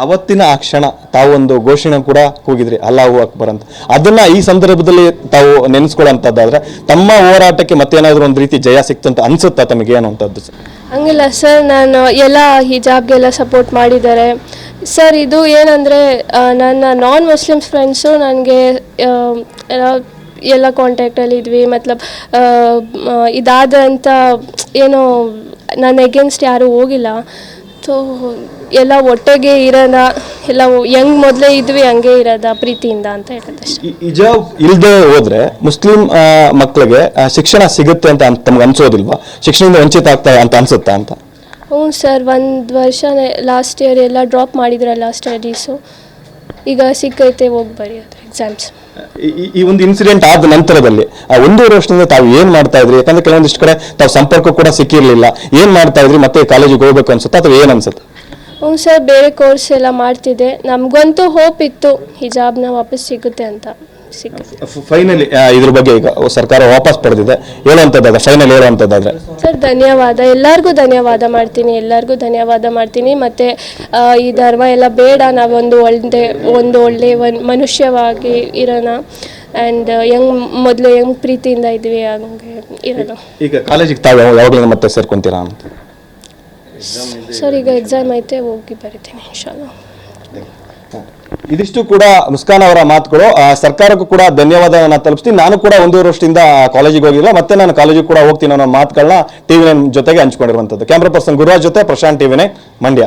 ಅವತ್ತಿನ ಆ ಕ್ಷಣ ತಾವೊಂದು ಘೋಷಣೆ ಕೂಡ ಕೂಗಿದ್ರಿ, ಅಲ್ಲಾಹು ಅಕ್ಬರ್ ಅಂತ. ಅದನ್ನ ಈ ಸಂದರ್ಭದಲ್ಲಿ ತಾವು ನೆನೆಸ್ಕೊಳ್ಳೋಂಥದ್ದಾದ್ರೆ ತಮ್ಮ ಹೋರಾಟಕ್ಕೆ ಮತ್ತೇನಾದ್ರೂ ಒಂದು ರೀತಿ ಜಯ ಸಿಕ್ತು ಅಂತ ಅನ್ಸುತ್ತಾ ತಮಗೆ ಏನು ಅಂತದ್ದು ಸರ್? ಹಂಗಿಲ್ಲ ಸರ್, ನಾನು ಎಲ್ಲ ಹಿಜಾಬ್ಗೆಲ್ಲ ಸಪೋರ್ಟ್ ಮಾಡಿದ್ದಾರೆ. ಸರ್, ಇದು ಏನಂದರೆ ನನ್ನ ನಾನ್ ಮುಸ್ಲಿಮ್ಸ್ ಫ್ರೆಂಡ್ಸು ನನಗೆ ಎಲ್ಲ ಕಾಂಟ್ಯಾಕ್ಟಲ್ಲಿ ಇದ್ವಿ. ಮತ್ಲಬ್ ಇದಾದಂಥ ಏನು, ನನ್ನ ಎಗೇನ್ಸ್ಟ್ ಯಾರೂ ಹೋಗಿಲ್ಲ. ಸೊ ಎಲ್ಲ ಒಟ್ಟಿಗೆ ಇರೋಣ ಎಲ್ಲ ಹೆಂಗ್ ಮೊದಲೇ ಇದ್ವಿ ಹಂಗೆ ಇರೋದ ಪ್ರೀತಿಯಿಂದ ಅಂತ ಹೇಳೋದು ಅಷ್ಟೇ. ಈ ಹಿಜಾಬ್ ಇಲ್ಲದೆ ಹೋದ್ರೆ ಮುಸ್ಲಿಂ ಆ, ಮಕ್ಕಳಿಗೆ ಆ, ಶಿಕ್ಷಣ ಸಿಗುತ್ತೆ ಅಂತ ಅನ್- ತಮ್ಗೆ ಅನ್ಸೋದಿಲ್ವಾ? ಶಿಕ್ಷಣದಿಂದ ವಂಚಿತ ಆಗ್ತಾ ಅಂತ ಅನ್ಸುತ್ತಾ ಅಂತ? ಹ್ಞೂ ಸರ್ ಒಂದು ವರ್ಷ ಲಾಸ್ಟ್ ಇಯರ್ ಎಲ್ಲ ಡ್ರಾಪ್ ಮಾಡಿದ್ರಲ್ಲ ಸ್ಟಡೀಸು ಈಗ ಸಿಕ್ಕೈತೆ ಹೋಗಿ ಬರೆಯೋದು ಎಕ್ಸಾಮ್ಸ್ ಈ- ಒಂದು ಇನ್ಸಿಡೆಂಟ್ ಆದ ನಂತರದಲ್ಲಿ, ಆ ಒಂದೂವರೆ ವರ್ಷದಿಂದ ತಾವು ಏನ್ ಮಾಡ್ತಾ ಇದ್ರಿ? ಯಾಕಂದ್ರೆ ಕೆಲವೊಂದಿಷ್ಟು ಕಡೆ ತಾವು ಸಂಪರ್ಕ ಕೂಡ ಸಿಕ್ಕಿರ್ಲಿಲ್ಲ. ಏನ್ ಮಾಡ್ತಾ ಇದ್ರಿ ಮತ್ತೆ ಕಾಲೇಜಿಗೆ ಹೋಗ್ಬೇಕು ಅನ್ಸುತ್ತೆ ಅಥವಾ ಏನ್ ಅನ್ಸುತ್ತೆ? ಹ್ಞೂ ಸರ್ ಬೇರೆ ಕೋರ್ಸ್ ಎಲ್ಲ ಮಾಡ್ತಿದ್ದೆ. ನಮಗಂತೂ ಹೋಪ್ ಇತ್ತು ಹಿಜಾಬ್ನ ವಾಪಸ್ ಸಿಗುತ್ತೆ ಅಂತ. ಫೈನಲಿ ಇದ್ರ ಬಗ್ಗೆ ಈಗ ಸರ್ಕಾರ ವಾಪಸ್ ಪಡೆದಿದೆ. ಹೇಳುವಂಥದ್ದಾಗ ಫೈನಲ್ ಹೇಳುವಂಥದ್ದಾದ್ರೆ. ಸರ್ ಧನ್ಯವಾದ. ಎಲ್ಲರಿಗೂ ಧನ್ಯವಾದ ಮಾಡ್ತೀನಿ. ಎಲ್ಲರಿಗೂ ಧನ್ಯವಾದ ಮಾಡ್ತೀನಿ. ಮತ್ತು ಈ ಧರ್ಮ ಎಲ್ಲ ಬೇಡ. ನಾವೊಂದು ಒಳ್ಳೆ ಒಂದು ಒಳ್ಳೆ ಮನುಷ್ಯವಾಗಿ ಇರೋಣ. ಆ್ಯಂಡ್ ಹೆಂಗ್ ಮೊದಲು ಹೆಂಗ್ ಪ್ರೀತಿಯಿಂದ ಇದ್ವಿ ಹಂಗೆ ಇರೋಣ. ಈಗ ಕಾಲೇಜಿಗೆ ತಾವು ಯಾವಾಗಲೂ ಮತ್ತೆ ಸೇರ್ಕೊಂತೀರಾ ಅಂತ? ಸರ್ ಈಗ ಎಕ್ಸಾಮ್ ಐತೆ. ಹೋಗಿ ಬರಿತೀನಿ ಇನ್ಶಾಲ್ಲ ಇದಿಷ್ಟು ಕೂಡ ಮುಸ್ಕಾನ್ ಅವರ ಮಾತುಗಳು. ಸರ್ಕಾರಕ್ಕೂ ಕೂಡ ಧನ್ಯವಾದವನ್ನು ತಲುಪಿಸ್ತೀನಿ. ನಾನು ಕೂಡ ಒಂದೂವರೆ ವರ್ಷದಿಂದ ಕಾಲೇಜಿಗೆ ಹೋಗಿಲ್ಲ. ಮತ್ತೆ ನಾನು ಕಾಲೇಜಿಗೆ ಕೂಡ ಹೋಗ್ತೀನಿ ಅನ್ನೋ ಮಾತುಗಳನ್ನ ಟಿವಿ ನೈನ್ ಜೊತೆಗೆ ಹಂಚ್ಕೊಂಡಿರುವಂಥದ್ದು ಕ್ಯಾಮ್ರಾ ಪರ್ಸನ್ ಗುರುರಾಜ್ ಜೊತೆ ಪ್ರಶಾಂತ್ ಟಿವಿ ನೈನ್ ಮಂಡ್ಯ.